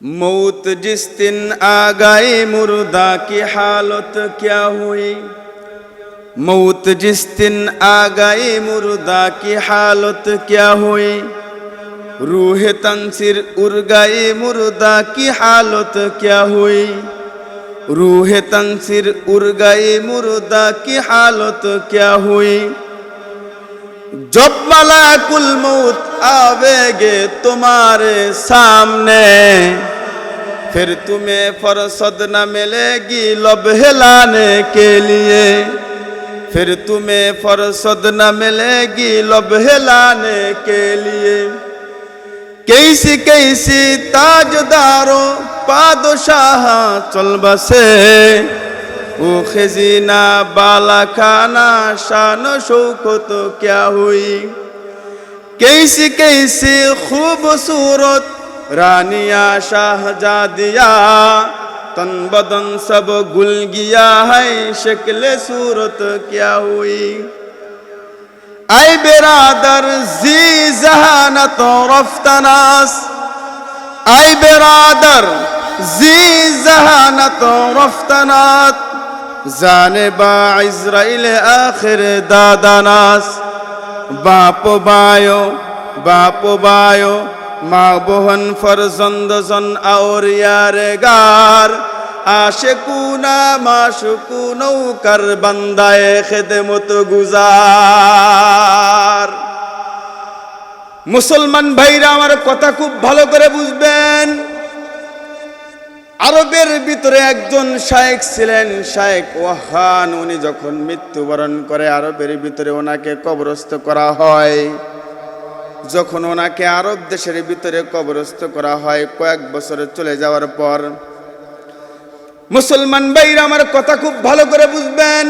मौत जिस दिन आ गई मुर्दा की हालत क्या हुई मौत जिस दिन आ गई मुर्दा की हालत क्या हुई रूह तंसिर उड़ गई मुर्दा की हालत क्या हुई रूह तंसिर उड़ गई मुर्दा की हालत क्या हुई जब मलाकुल मौत आवेगे तुम्हारे सामने फिर तुम्हें फरसद न मिलेगी लब हिलाने के लिए फिर तुम्हें फरसद न मिलेगी लब हिलाने के लिए कैसी कैसी ताजदारों पादशाह चल बसे ও খেজিনা বালাখানা শান শৌকত क्या کیسی کیسی خوبصورت رانیہ شاہجادیا تن بدن سب گل گیا ہے، شکل صورت کیا ہوئی؟ اے برادر، زی ذہانت و رفتناس اے برادر، زی ذہانت و رفتنات زان با عزرائیل آخر داداناس বায়ো, বাপ বায়ো, মা বহন ফরজন্দ জন আর ইয়ারে গার। আশে কুনা মাসুকু নৌকার বান্দায় খেদমত গুজার। মুসলমান ভাইরা আমার কথা খুব ভালো করে বুঝবেন। আরবের ভিতরে একজন শায়েক ছিলেন, শায়েক ওয়াহান। উনি যখন মৃত্যুবরণ করে আরবের ভিতরে ওনাকে কবরস্থ করা হয়, যখন ওনাকে আরব দেশের ভিতরে কবরস্থ করা হয় কয়েক বছর চলে যাওয়ার পর, মুসলমান ভাইরা আমার কথা খুব ভালো করে বুঝবেন।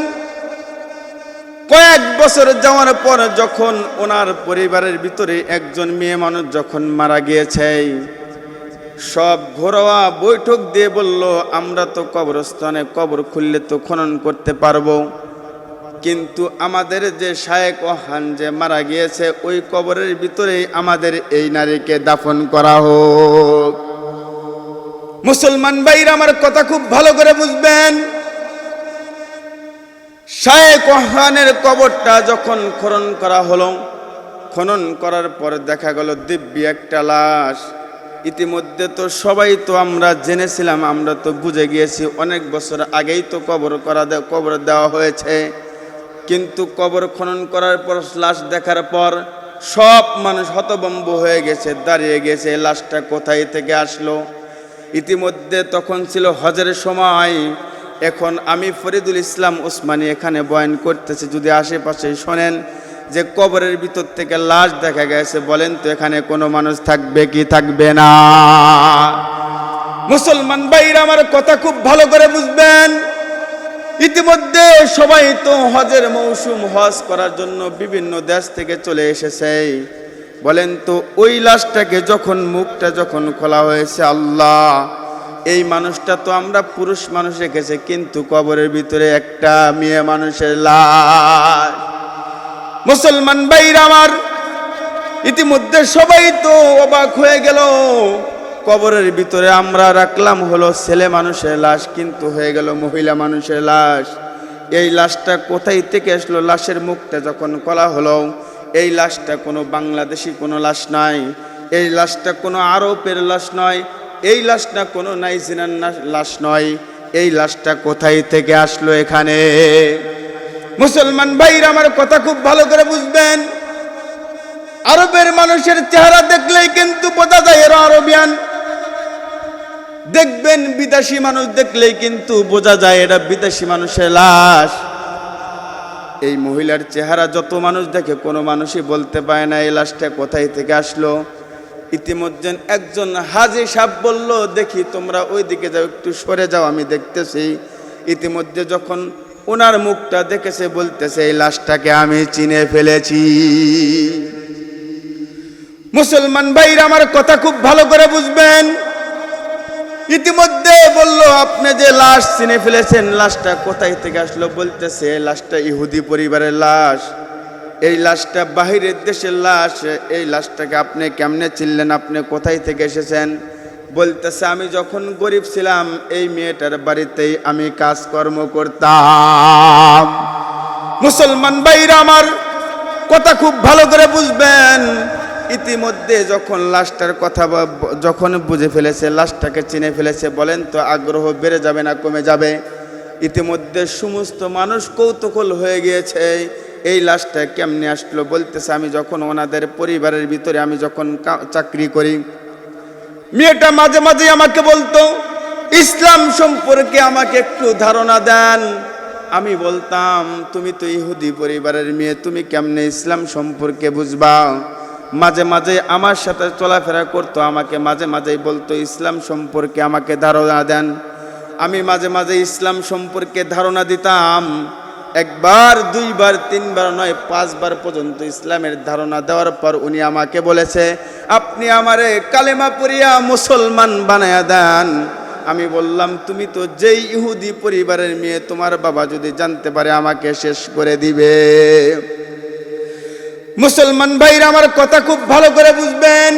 কয়েক বছর যাওয়ার পর যখন ওনার পরিবারের ভিতরে একজন মেয়ে মানুষ যখন মারা গিয়েছে সব ঘরোয়া বৈঠক দিয়ে বলল, আমরা তো কবরস্থানে কবর খুললে তো খনন করতে পারব। কিন্তু আমাদের যে শায়েক ওহান যে মারা গিয়েছে, ওই কবরের ভিতরেই আমাদের এই নারীকে দাফন করা হোক। মুসলমান ভাইরা আমার কথা খুব ভালো করে বুঝবেন। শায়েক ওহানের কবরটা যখন খনন করা হলো, খনন করার পর দেখা গেল দিব্যি একটা লাশ। ইতিমধ্যে তো সবাই তো আমরা জেনেছিলাম, আমরা তো বুঝে গিয়েছি, অনেক বছর আগেই তো কবর করা কবর দেওয়া হয়েছে। কিন্তু কবর খনন করার পর, লাশ দেখার পর সব মানুষ হতবম্ব হয়ে গেছে, দাঁড়িয়ে গেছে লাশটা কোথায় থেকে আসলো? ইতিমধ্যে তখন ছিল হজের সময়। এখন আমি ফরিদুল ইসলাম ওসমানী এখানে বয়ান করতেছি, যদি আশেপাশে শোনেন। যে কবরের ভিতর থেকে লাশ দেখা গেছে, বলেন তো এখানে কোনো মানুষ থাকবে কি থাকবে না? মুসলমান ভাইরা আমার কথা খুব ভালো করে বুঝবেন। ইতিমধ্যে সবাই তো হজের মৌসুম, হজ করার জন্য বিভিন্ন দেশ থেকে চলে এসেছে। বলেন তো ওই লাশটাকে যখন, মুখটা যখন খোলা হয়েছে, আল্লাহ, এই মানুষটা তো আমরা পুরুষ মানুষ রেখেছে, কিন্তু কবরের ভিতরে একটা মেয়ে মানুষের লাশ। মুসলমান ভাইরা আমার, ইতিমধ্যে সবাই তো অবাক হয়ে গেল। কবরের ভিতরে আমরা রাখলাম হলো ছেলে মানুষের লাশ, কিন্তু হয়ে গেল মহিলা মানুষের লাশ। এই লাশটা কোথায় থেকে আসলো? লাশের মুখটা যখন কলা হলো, এই লাশটা কোনো বাংলাদেশি কোনো লাশ নয়, এই লাশটা কোনো আরবের লাশ নয়, এই লাশটা কোনো নাইজিনার লাশ নয়, এই লাশটা কোথায় থেকে আসলো এখানে? মুসলমান ভাইরা আমার কথা খুব ভালো করে বুঝবেন। আরবের মানুষের চেহারা দেখলেই কিন্তু বোঝা যায় এরা আরবিয়ান। দেখবেন বিদেশি মানুষ দেখলেই কিন্তু বোঝা যায় এটা বিদেশি মানুষের লাশ। এই মহিলার চেহারা যত মানুষ দেখে, কোনো মানুষই বলতে পারে না এই লাশটা কোথায় থেকে আসলো। ইতিমধ্যে একজন হাজি সাহেব বলল, দেখি তোমরা ওই দিকে যাও, একটু সরে যাও, আমি দেখতেছি। ইতিমধ্যে যখন ওনার মুখটা দেখেছে, বলতেছে, এই লাশটাকে আমি চিনে ফেলেছি। মুসলমান ভাইরা আমার কথা খুব ভালো করে বুঝবেন। ইতিমধ্যে বলল, আপনি যে লাশ চিনে ফেলেছেন, লাশটা কোথায় থেকে আসলো? বলতেছে লাশটা ইহুদি পরিবারের লাশ। এই লাশটা বাহিরের দেশের লাশ। এই লাশটাকে আপনি কেমনে চিনলেন? আপনি কোথায় থেকে এসেছেন? বলতেছে, আমি যখন গরিব ছিলাম, এই মেয়েটার বাড়িতেই আমি কাজকর্ম করতাম। মুসলমান ভাইরা আমার কথা খুব ভালো করে বুঝবেন। ইতিমধ্যে যখন লাশটার কথা যখন বুঝে ফেলেছে, লাশটাকে চিনে ফেলেছে, বলেন তো আগ্রহ বেড়ে যাবে না কমে যাবে? ইতিমধ্যে সমস্ত মানুষ কৌতূহল হয়ে গিয়েছে, এই লাশটা কেমনে আসলো? বলতেছে, আমি যখন ওনাদের পরিবারের ভিতরে আমি যখন চাকরি করি মেয়েটা মাঝে মাঝে আমাকে বলতো, ইসলাম সম্পর্কে আমাকে একটু ধারণা দেন। আমি বলতাম, তুমি তো ইহুদি পরিবারের মেয়ে, তুমি কেমনে ইসলাম সম্পর্কে বুঝবা? মাঝে মাঝে আমার সাথে চলাফেরা করতো, আমাকে মাঝে মাঝেই বলতো, ইসলাম সম্পর্কে আমাকে ধারণা দেন। আমি মাঝে মাঝে ইসলাম সম্পর্কে ধারণা দিতাম। একবার, দুইবার, তিনবার নয়, পাঁচবার পর্যন্ত ইসলামের ধারণা দেওয়ার পর উনি আমাকে বলেছে, আপনি আমারে কালেমা পড়িয়া মুসলমান বানায়া দেন। আমি বললাম, তুমি তো যেই ইহুদি পরিবারের মেয়ে, তোমার বাবা যদি জানতে পারে, আমাকে শেষ করে দিবে। মুসলমান ভাইরা আমার কথা খুব ভালো করে বুঝবেন।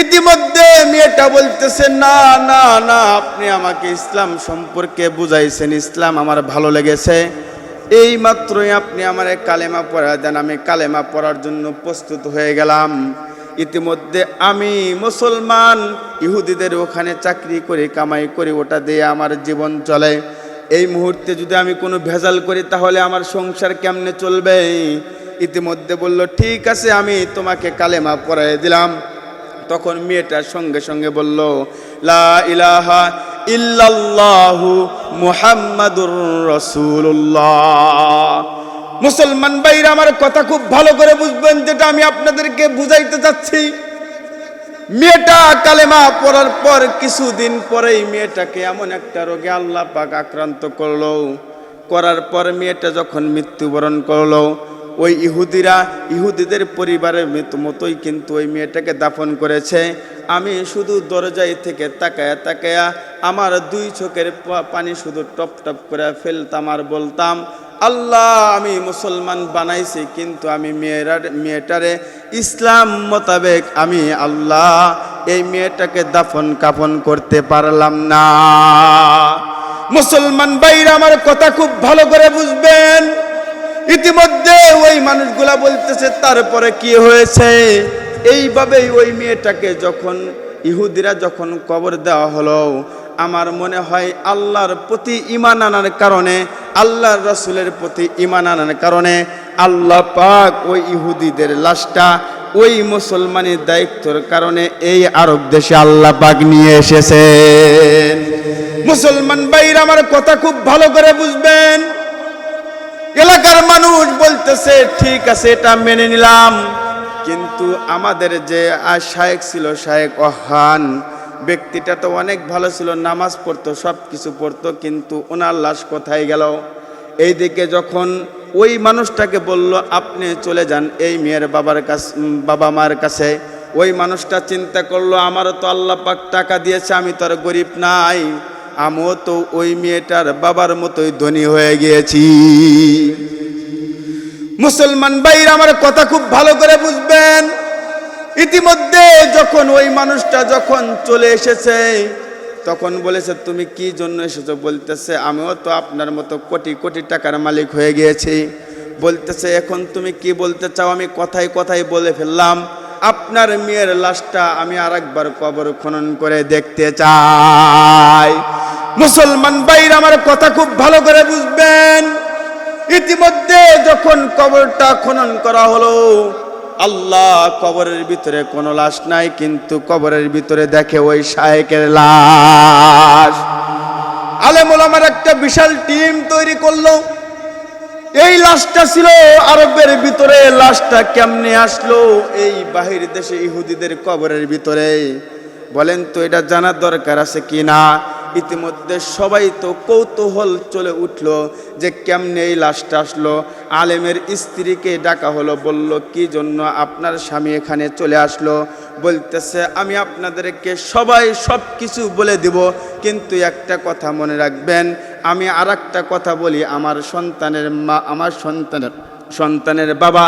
ইতিমধ্যে মেয়েটা বলতেছে, না না না, আপনি আমাকে ইসলাম সম্পর্কে বুঝাইছেন। ইসলাম আমার ভালো লেগেছে। এই মাত্রই আপনি আমার কালেমা পড়া দেন। আমি কালেমা পড়ার জন্য প্রস্তুত হয়ে গেলাম। ইতিমধ্যে আমি মুসলমান, ইহুদিদের ওখানে চাকরি করি, কামাই করি, ওটা দিয়ে আমার জীবন চলে। এই মুহূর্তে যদি আমি কোনো ভেজাল করি, তাহলে আমার সংসার কেমনে চলবে? ইতিমধ্যে বলল, ঠিক আছে, আমি তোমাকে কালেমা পড়াই দিলাম। তখন মেয়েটার সঙ্গে সঙ্গে বলল, লা ইলাহা ইল্লাল্লাহু মুহাম্মাদুর রাসূলুল্লাহ। মুসলমান ভাইরা আমার কথা খুব ভালো করে বুঝবেন, যেটা আমি আপনাদেরকে বুঝাইতে চাচ্ছি। মেয়েটা কালেমা পড়ার পর কিছুদিন পরেই মেয়েটাকে এমন একটা রোগে আল্লাহ পাক আক্রান্ত করল। করার পর মেয়েটা যখন মৃত্যুবরণ করল ওই ইহুদিরা, ইহুদিদের পরিবারের মতোই কিন্তু ওই মেয়েটাকে দাফন করেছে। আমি শুধু দরজায় থেকে তাকায়া তাকায়া আমার দুই চোখের পানি শুধু টপ টপ করে ফেলতাম আর বলতাম, আল্লাহ, আমি মুসলমান বানাইছি, কিন্তু আমি মেয়েরার মেয়েটারে ইসলাম মোতাবেক আমি আল্লাহ এই মেয়েটাকে দাফন কাফন করতে পারলাম না। মুসলমান ভাইরা আমার কথা খুব ভালো করে বুঝবেন। ইতিমধ্যে ওই মানুষগুলা বলতেছে, তারপরে কি হয়েছে? এইভাবেই ওই মেয়েটাকে যখন ইহুদিরা যখন কবর দেওয়া হলো, আমার মনে হয় আল্লাহর প্রতি ইমান আনার কারণে, আল্লাহর রসুলের প্রতি ইমান আনার কারণে আল্লাহ পাক ওই ইহুদিদের লাশটা ওই মুসলমানের দায়িত্বর কারণে এই আরব দেশে আল্লাহ পাক নিয়ে এসেছেন। মুসলমান বাইর আমার কথা খুব ভালো করে বুঝবেন। এলাকার মানুষ বলতেছে, ঠিক আছে, এটা মেনে নিলাম। কিন্তু আমাদের যে শায়েক ছিল, শায়েক অহান ব্যক্তিটা তো অনেক ভালো ছিল, নামাজ পড়তো সব কিছু পড়তো, কিন্তু ওনার লাশ কোথায় গেল? এইদিকে যখন ওই মানুষটাকে বলল, আপনি চলে যান, এই মেয়ের বাবার কাছে বাবা মার কাছে। ওই মানুষটা চিন্তা করল, আমারও তো আল্লাহ পাক টাকা দিয়েছে, আমি তো আর গরিব নাই। আমিও তো ওই মেয়েটার বাবার মতোই ধনী হয়ে গিয়েছি। মুসলমান ভাইরা আমার কথা খুব ভালো করে বুঝবেন। ইতিমধ্যে যখন ওই মানুষটা যখন চলে এসেছে, তখন বলেছে, তুমি কি জন্য এসেছ? বলতেছে, আমিও তো আপনার মতো কোটি কোটি টাকার মালিক হয়ে গিয়েছি। বলতেছে, এখন তুমি কি বলতে চাও? আমি কথাই কথাই বলে ফেললাম, আপনার মেয়ের লাশটা আমি আরেকবার কবর খনন করে দেখতে চাই। মুসলমান ভাইরা আমার কথা খুব ভালো করে বুঝবেন। ইতিমধ্যে যখন কবরটা খনন করা হলো, আল্লাহ কবরের ভিতরে কোনো লাশ নাই, কিন্তু কবরের ভিতরে দেখে ওই শায়েকের লাশ। আলেমুল আমার একটা বিশাল টিম তৈরি করল। এই লাশটা ছিল আরবের ভিতরে। লাশটা কেমনে আসলো? এই বাহির দেশে ইহুদিদের কবরের ভিতরে। বলেন তো, এটা জানার দরকার আছে কি না ইতিমধ্যে সবাই তো কৌতূহল চলে উঠল যে কেমনে এই লাশটা আসলো। আলেমের স্ত্রীকে ডাকা হলো, বলল, কি জন্য আপনার স্বামী এখানে চলে আসলো? বলতেছে, আমি আপনাদেরকে সবাই সব কিছু বলে দিব, কিন্তু একটা কথা মনে রাখবেন, আমি আর কথা বলি, আমার সন্তানের মা, আমার সন্তানের সন্তানের বাবা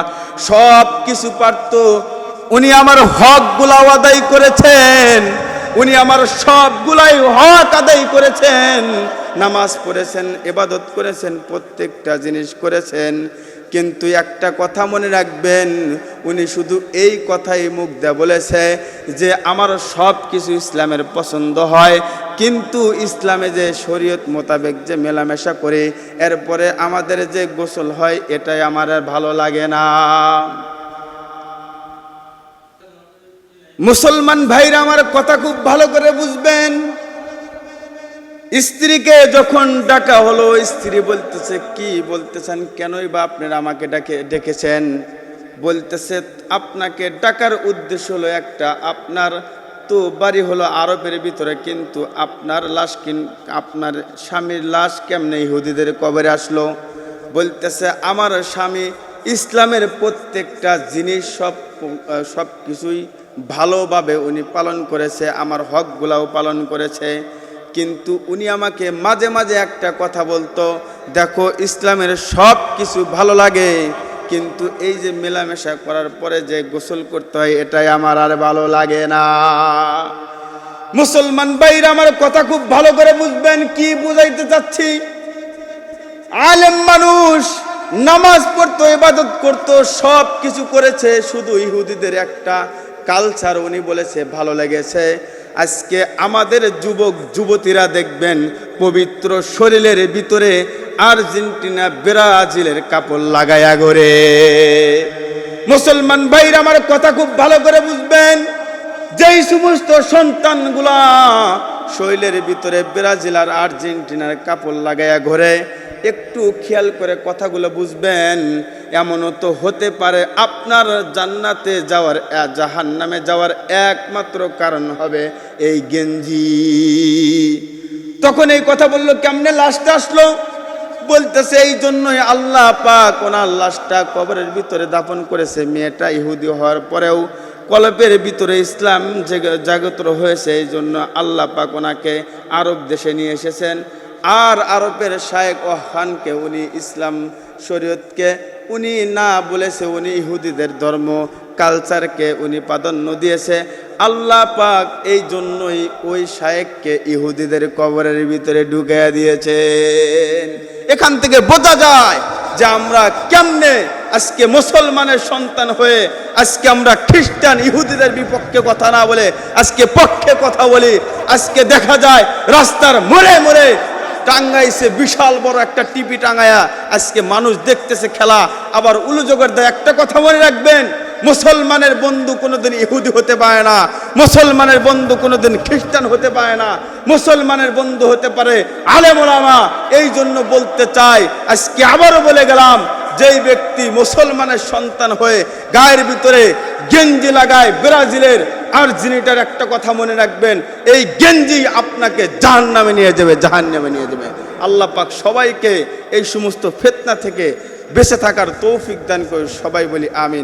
সব কিছু পারত, উনি আমার হকগুলা আদায় করেছেন। উনি আমার সবগুলাই হক আদায় করেছেন। নামাজ পড়েছেন এবাদত করেছেন, প্রত্যেকটা জিনিস করেছেন। কিন্তু একটা কথা মনে রাখবেন, উনি শুধু এই কথাই মুখ দেয়া বলেছে যে আমার সব কিছু ইসলামের পছন্দ হয়। কিন্তু ইসলামে যে শরীয়ত মোতাবেক যে মেলামেশা করে, এরপরে আমাদের যে গোসল হয়, এটাই আমার ভালো লাগে না। মুসলমান ভাইরা আমার কথা খুব ভালো করে বুঝবেন। স্ত্রীকে যখন ডাকা হলো, স্ত্রী বলতেছে, কি বলতেছেন? কেনই বা আপনারা আমাকে ডাকে, ডেকেছেন? বলতেছে, আপনাকে ডাকার উদ্দেশ্য হলো একটা, আপনার তো বাড়ি হলো আরবের ভিতরে, কিন্তু আপনার লাশ কিন, আপনার স্বামীর লাশ কেমনে ইহুদিদের কবরে আসলো? বলতেছে, আমার স্বামী ইসলামের প্রত্যেকটা জিনিস সব সব কিছুই ভালোভাবে উনি পালন করেছে, আমার হকগুলাও পালন করেছে। কিন্তু উনি আমাকে মাঝে মাঝে একটা কথা বলতো, দেখো, ইসলামের সব কিছু ভালো লাগে, কিন্তু এই যে মেলামেশা করার পরে যে গোসল করতে হয়, এটাই আমার আর ভালো লাগে না। মুসলমান ভাইরা আমার কথা খুব ভালো করে বুঝবেন, কি বুঝাইতে চাচ্ছি? আলেম মানুষ, নামাজ পড়তো, ইবাদত করতো সব কিছু করেছে, শুধু ইহুদিদের একটা কালচার উনি বলেছে, ভালো লেগেছে। আজকে আমাদের যুবক, যুবতীরা দেখবেন, পবিত্র শরীরের ভিতরে আর্জেন্টিনা, ব্রাজিলের কাপড় লাগায়া গরে মুসলমান ভাইরা আমার কথা খুব ভালো করে বুঝবেন, যেই সমস্ত সন্তানগুলা শৈলের ভিতরে ব্রাজিল আর আর্জেন্টিনার কাপড় লাগায়া ঘরে, একটু খেয়াল করে কথাগুলো বুঝবেন এমনও তো হতে পারে আপনার জান্নাতে যাওয়ার জাহান নামে যাওয়ার একমাত্র কারণ হবে এই গেঞ্জি। তখন এই কথা বলল, কেমনে লাশটা আসলো? বলতেছে, এই জন্যই আল্লাহ পাক ওনার লাশটা কবরের ভিতরে দাফন করেছে। মেয়েটা ইহুদি হওয়ার পরেও কলপের ভিতরে ইসলাম জেগ- জাগত হয়েছে। এই জন্য আল্লাহ পাক ওনাকে আরব দেশে নিয়ে এসেছেন। আর আরবের শায়েক ও খানকে উনি ইসলাম শরীয়তকে উনি না বলেছে উনি ইহুদিদের ধর্ম কালচারকে উনি প্রাধান্য দিয়েছে। আল্লাহ পাক এই জন্যই ওই শায়েককে ইহুদিদের কবরের ভিতরে ঢুকাইয়া দিয়েছেন। এখান থেকে বোঝা যায় যে আমরা কেমনে আজকে মুসলমানের সন্তান হয়ে আজকে আমরা খ্রিস্টান ইহুদিদের বিপক্ষে কথা না বলে, আজকে পক্ষে কথা বলি, আজকে দেখা যায় রাস্তার মোড়ে মোড়ে টাঙ্গাইছে বিশাল বড় একটা টিপি টাঙ্গায়া আজকে মানুষ দেখতেছে খেলা। আবার উলুযোগের দেয় একটা কথা মনে রাখবেন, মুসলমানের বন্ধু কোনোদিন ইহুদি হতে পারে না, মুসলমানের বন্ধু কোনোদিন খ্রিস্টান হতে পারে না, মুসলমানের বন্ধু হতে পারে আলেমোলামা এই জন্য বলতে চাই, আজকে আবারও বলে গেলাম, যেই ব্যক্তি মুসলমানের সন্তান হয়ে গায়ের ভিতরে গেঞ্জি লাগায় ব্রাজিলের আর্জেন্টিনার একটা কথা মনে রাখবেন, এই গেঞ্জি আপনাকে জাহান নামে নিয়ে যাবে জাহান নামে নিয়ে যাবে। আল্লাহ পাক সবাইকে এই সমস্ত ফেতনা থেকে বেঁচে থাকার তৌফিক দান করে সবাই বলি আমিন।